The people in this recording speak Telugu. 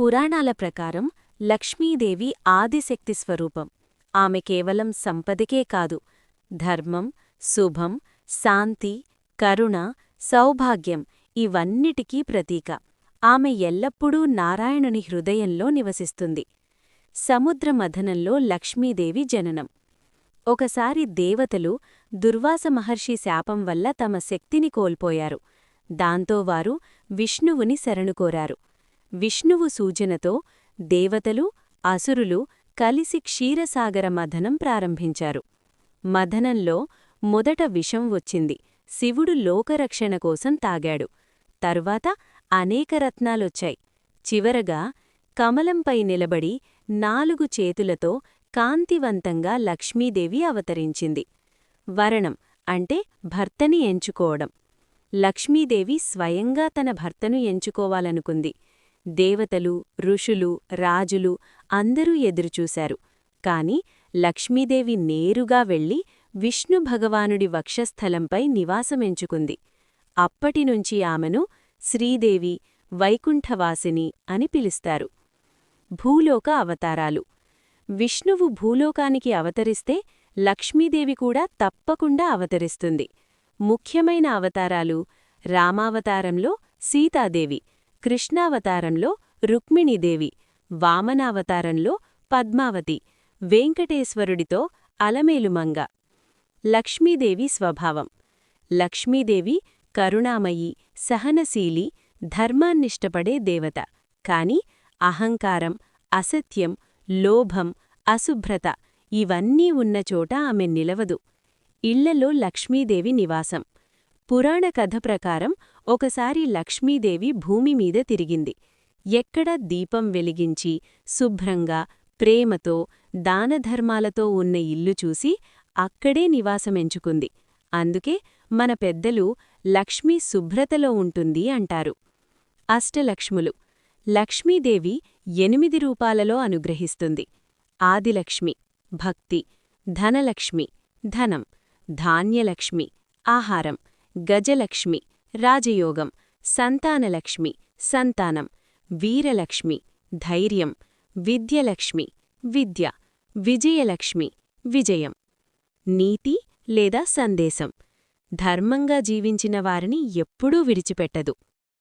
పురాణాల ప్రకారం లక్ష్మీదేవి ఆదిశక్తి స్వరూపం. ఆమె కేవలం సంపదకే కాదు ధర్మం శుభం శాంతి కరుణ సౌభాగ్యం ఇవన్నిటికీ ప్రతీక. ఆమె ఎల్లప్పుడూ నారాయణుని హృదయంలో నివసిస్తుంది. సముద్రమథనంలో లక్ష్మీదేవి జననం. ఒకసారి దేవతలు దుర్వాస మహర్షి శాపం వల్ల తమ శక్తిని కోల్పోయారు. దాంతో వారు విష్ణువుని శరణుకోరారు విష్ణువు సూచనతో దేవతలు అసురులు కలిసి క్షీరసాగర మథనం ప్రారంభించారు. మథనంలో మొదట విషం వచ్చింది. శివుడు లోకరక్షణ కోసం తాగాడు. తరువాత అనేక రత్నాలొచ్చాయి. చివరగా కమలంపై నిలబడి నాలుగు చేతులతో కాంతివంతంగా లక్ష్మీదేవి అవతరించింది. వరణం అంటే భర్తని ఎంచుకోవడం. లక్ష్మీదేవి స్వయంగా తన భర్తను ఎంచుకోవాలనుకుంది. దేవతలు ఋషులు రాజులు అందరూ ఎదురుచూశారు. కాని లక్ష్మీదేవి నేరుగా వెళ్ళి విష్ణు భగవానుడి వక్షస్థలంపై నివాసమెంచుకుంది. అప్పటినుంచి ఆమెను శ్రీదేవి వైకుంఠవాసిని అని పిలుస్తారు. భూలోక అవతారాలు. విష్ణువు భూలోకానికి అవతరిస్తే లక్ష్మీదేవి కూడా తప్పకుండా అవతరిస్తుంది. ముఖ్యమైన అవతారాలు రామావతారంలో సీతాదేవి కృష్ణావతారంలో రుక్మిణీదేవి వామనావతారంలో పద్మావతి వెంకటేశ్వరుడితో అలమేలుమంగ. లక్ష్మీదేవి స్వభావం. లక్ష్మీదేవి కరుణామయి సహనశీలి ధర్మాన్నిష్టపడే దేవత. కాని అహంకారం అసత్యం లోభం అశుభ్రత ఇవన్నీ ఉన్నచోట ఆమె నిలవదు. ఇళ్ళలో లక్ష్మీదేవి నివాసం. పురాణ కథ ప్రకారం ఒకసారి లక్ష్మీదేవి భూమిమీద తిరిగింది. ఎక్కడ దీపం వెలిగించి శుభ్రంగా ప్రేమతో దానధర్మాలతో ఉన్న ఇల్లు చూసి అక్కడే నివాసమెంచుకుంది అందుకే మన పెద్దలు లక్ష్మీ శుభ్రతలో ఉంటుంది అంటారు. అష్టలక్ష్ములు. లక్ష్మీదేవి ఎనిమిది రూపాలలో అనుగ్రహిస్తుంది. ఆదిలక్ష్మి భక్తి ధనలక్ష్మి ధనం ధాన్యలక్ష్మి ఆహారం గజలక్ష్మి రాజయోగం సంతానలక్ష్మి సంతానం వీరలక్ష్మి ధైర్యం విద్యలక్ష్మి విద్య విజయలక్ష్మి విజయం. నీతి లేదా సందేశం. ధర్మంగా జీవించిన వారిని ఎప్పుడూ విడిచిపెట్టదు.